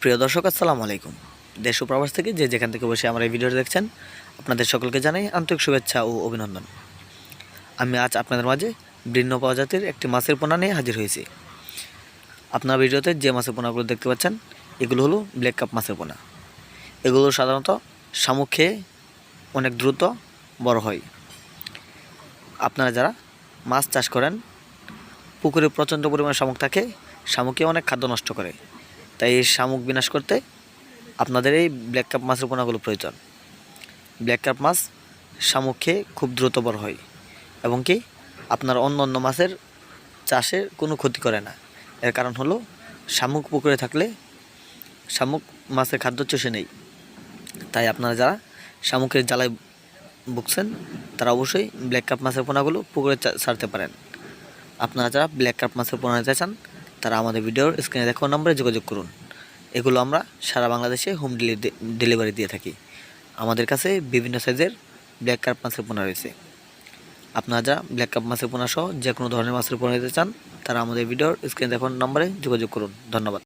প্রিয় দর্শক, আসসালামু আলাইকুম। দেশ ও প্রবাস থেকে যে যেখান থেকে বসে আমার এই ভিডিও দেখছেন, আপনাদের সকলকে জানাই আন্তরিক শুভেচ্ছা ও অভিনন্দন। আমি আজ আপনাদের মাঝে বৃন্ন প্রজাতির একটি মাছের পোনা নিয়ে হাজির হয়েছি। আপনার ভিডিওতে যে মাছের পোনাগুলো দেখতে পাচ্ছেন, এগুলো হলো ব্ল্যাক কাপ মাছের পোনা। এগুলো সাধারণত শামুক খেয়ে অনেক দ্রুত বড় হয়। আপনারা যারা মাছ চাষ করেন, পুকুরে প্রচণ্ড পরিমাণে শামুক থাকে, শামুকে অনেক খাদ্য নষ্ট করে। তাই এই শামুক বিনাশ করতে আপনাদের এই ব্ল্যাক কাপ মাছের পোনাগুলো প্রয়োজন। ব্ল্যাক কাপ মাছ শামুক খেয়ে খুব দ্রুত বড় হয় এবং কি আপনার অন্য অন্য মাছের চাষের কোনো ক্ষতি করে না। এর কারণ হলো শামুক পুকুরে থাকলে শামুক মাছের খাদ্য চষে নেই। তাই আপনারা যারা শামুকের জ্বালায় ভুগছেন, তারা অবশ্যই ব্ল্যাক কাপ মাছের পোনাগুলো পুকুরে ছাড়তে পারেন। আপনারা যারা ব্ল্যাক কাপ মাছের পোনা চান তারা আমাদের ভিডিওর স্ক্রিনে দেখো নম্বরে যোগাযোগ করুন। এগুলো আমরা সারা বাংলাদেশে হোম ডেলিভারি দিয়ে থাকি। আমাদের কাছে বিভিন্ন সাইজের ব্ল্যাক কার্প মাছের পোনা রয়েছে। আপনারা যারা ব্ল্যাক কাপ মাছের পোনা সহ যে কোনো ধরনের মাছের পোনা নিতে চান, তারা আমাদের ভিডিওর স্ক্রিনে দেখো নম্বরে যোগাযোগ করুন। ধন্যবাদ।